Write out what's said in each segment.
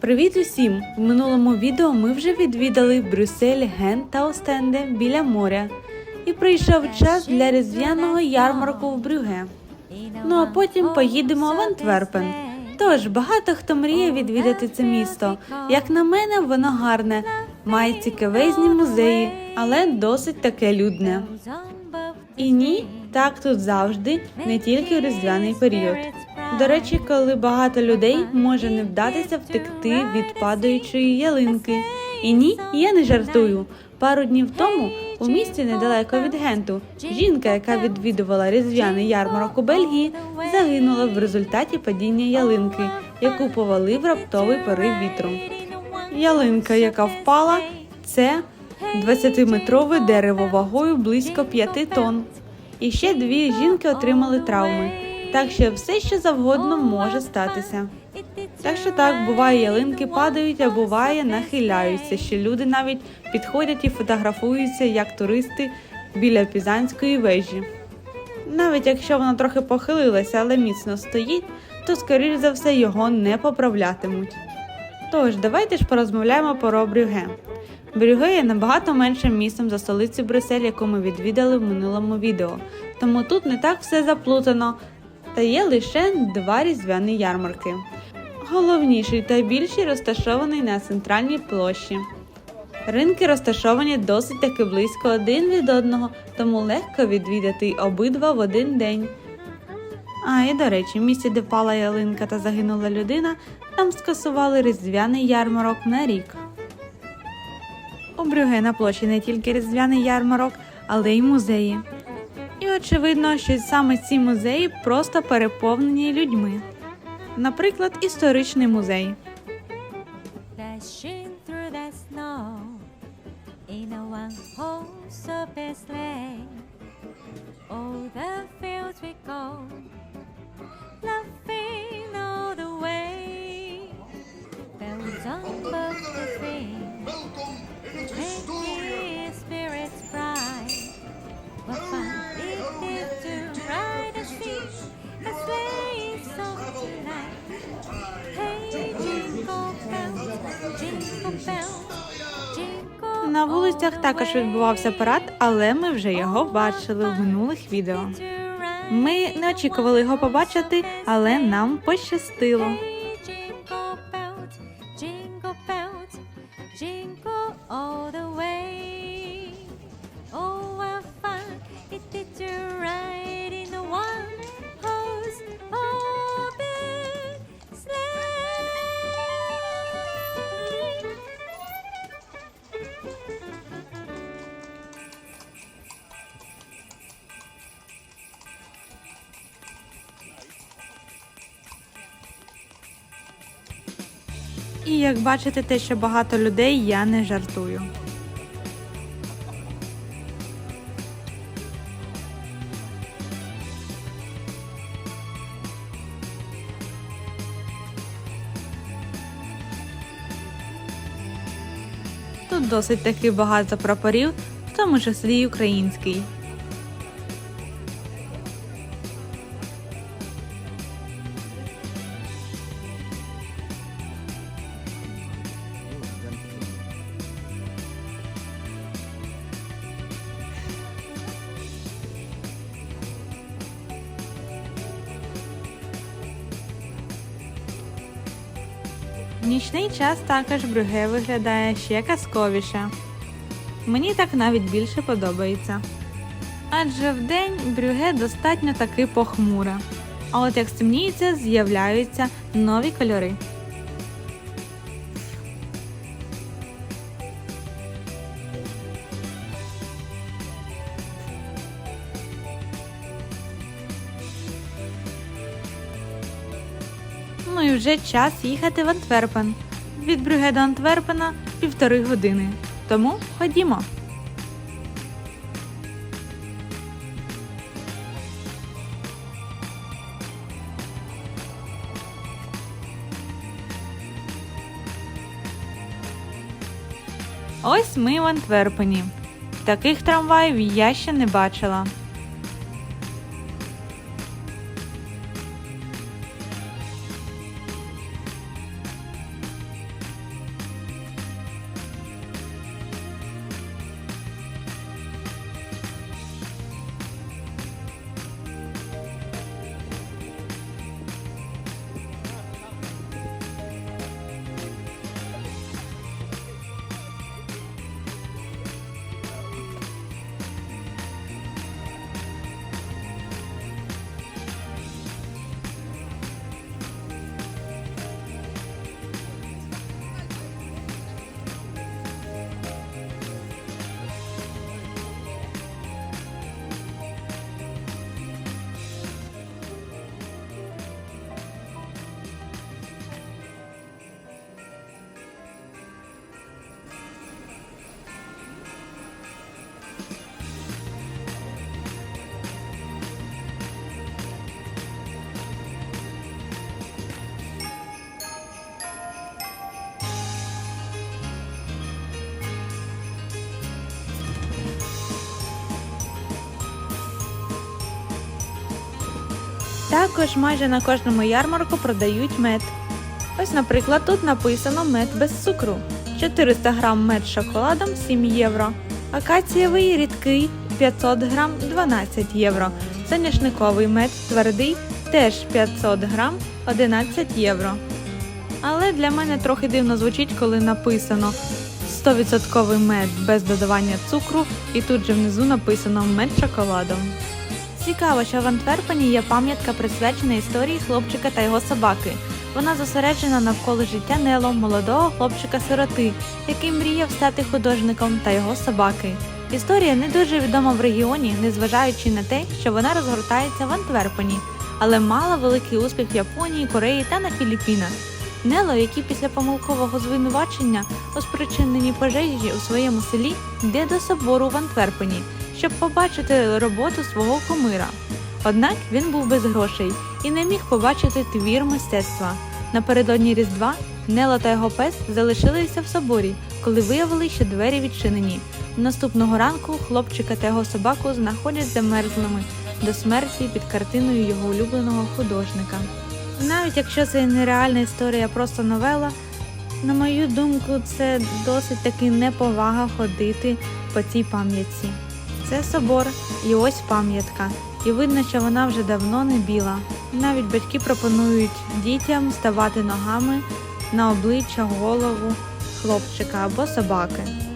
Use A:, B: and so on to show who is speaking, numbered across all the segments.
A: Привіт усім! В минулому відео ми вже відвідали Брюссель, Ген та Остенде біля моря. І прийшов час для різдвяного ярмарку в Брюге. Ну а потім поїдемо в Антверпен. Тож багато хто мріє відвідати це місто. Як на мене, воно гарне, має цікавезні музеї, але досить таке людне. І ні, так тут завжди, не тільки в різдвяний період. До речі, коли багато людей може не вдатися втекти від падаючої ялинки. І ні, я не жартую. Пару днів тому у місті недалеко від Генту жінка, яка відвідувала різдвяний ярмарок у Бельгії, загинула в результаті падіння ялинки, яку повалив раптовий порив вітру. Ялинка, яка впала, це 20-метрове дерево вагою близько 5 тонн. І ще дві жінки отримали травми. Так що все, що завгодно може статися. Так що так, буває, ялинки падають, а буває нахиляються, що люди навіть підходять і фотографуються як туристи біля Пізанської вежі. Навіть якщо вона трохи похилилася, але міцно стоїть, то скоріш за все його не поправлятимуть. Тож, давайте ж порозмовляємо про Брюге. Брюге є набагато меншим містом за столицю Брюссель, яку ми відвідали в минулому відео, тому тут не так все заплутано, та є лише два різдвяні ярмарки. Головніший та більший розташований на центральній площі. Ринки розташовані досить таки близько один від одного, тому легко відвідати обидва в один день. А і до речі, в місті, де впала ялинка та загинула людина, там скасували різдвяний ярмарок на рік. У Брюге на площі не тільки різдвяний ярмарок, але й музеї. І очевидно, що саме ці музеї просто переповнені людьми. Наприклад, історичний музей.
B: Dashing through the snow in a one horse open sleigh. All the fields we go, laughing all the way. Bells on both the field, making spirits bright. Is to ride and sing a sleigh song tonight. Hey, jingle bells, jingle jingle
A: На вулицях також відбувався парад, але ми вже його бачили в минулих відео. Ми не очікували його побачити, але нам пощастило. І як бачите, те, що багато людей, я не жартую. Тут досить таки багато прапорів, в тому числі й український. Нічний час також Брюге виглядає ще казковіше. Мені так навіть більше подобається. Адже вдень Брюге достатньо таки похмуре. А от як стемніється, з'являються нові кольори. І вже час їхати в Антверпен. Від Брюге до Антверпена півтори години. Тому ходімо. Ось ми в Антверпені. Таких трамваїв я ще не бачила. Також майже на кожному ярмарку продають мед. Ось, наприклад, тут написано мед без цукру. 400 грам мед з шоколадом 7 євро. Акацієвий рідкий 500 грам 12 євро. Соняшниковий мед твердий теж 500 грам 11 євро. Але для мене трохи дивно звучить, коли написано 100% мед без додавання цукру, і тут же внизу написано мед з шоколадом. Цікаво, що в Антверпені є пам'ятка присвячена історії хлопчика та його собаки. Вона зосереджена навколо життя Нело, молодого хлопчика-сироти, який мріяв стати художником та його собаки. Історія не дуже відома в регіоні, незважаючи на те, що вона розгортається в Антверпені, але мала великий успіх в Японії, Кореї та на Філіппінах. Нело, який після помилкового звинувачення у спричиненні пожежі у своєму селі йде до собору в Антверпені, щоб побачити роботу свого кумира. Однак він був без грошей і не міг побачити твір мистецтва. Напередодні Різдва Нело та його пес залишилися в соборі, коли виявили, що двері відчинені. Наступного ранку хлопчика та його собаку знаходять замерзлими до смерті під картиною його улюбленого художника. Навіть якщо це не реальна історія, просто новела, на мою думку, це досить таки неповага ходити по цій пам'ятці. Це собор, і ось пам'ятка. І видно, що вона вже давно не біла. Навіть батьки пропонують дітям ставати ногами на обличчя, голову хлопчика або собаки.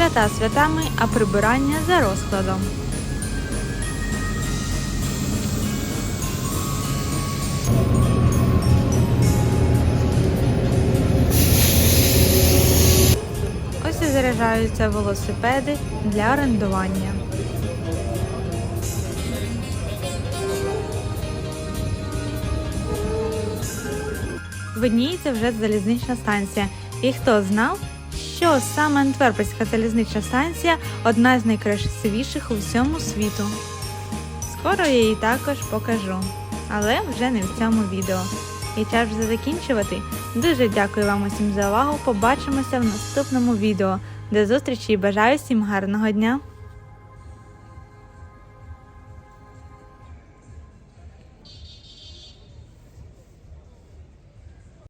A: Свята святами, а прибирання за розкладом. Ось і заряджаються велосипеди для орендування. Видніється вже залізнична станція. І хто знав, що саме Антверпенська залізнична станція одна з найкрасивіших у всьому світу. Скоро я її також покажу, але вже не в цьому відео. І час вже закінчувати. Дуже дякую вам усім за увагу. Побачимося в наступному відео. До зустрічі і бажаю всім гарного дня!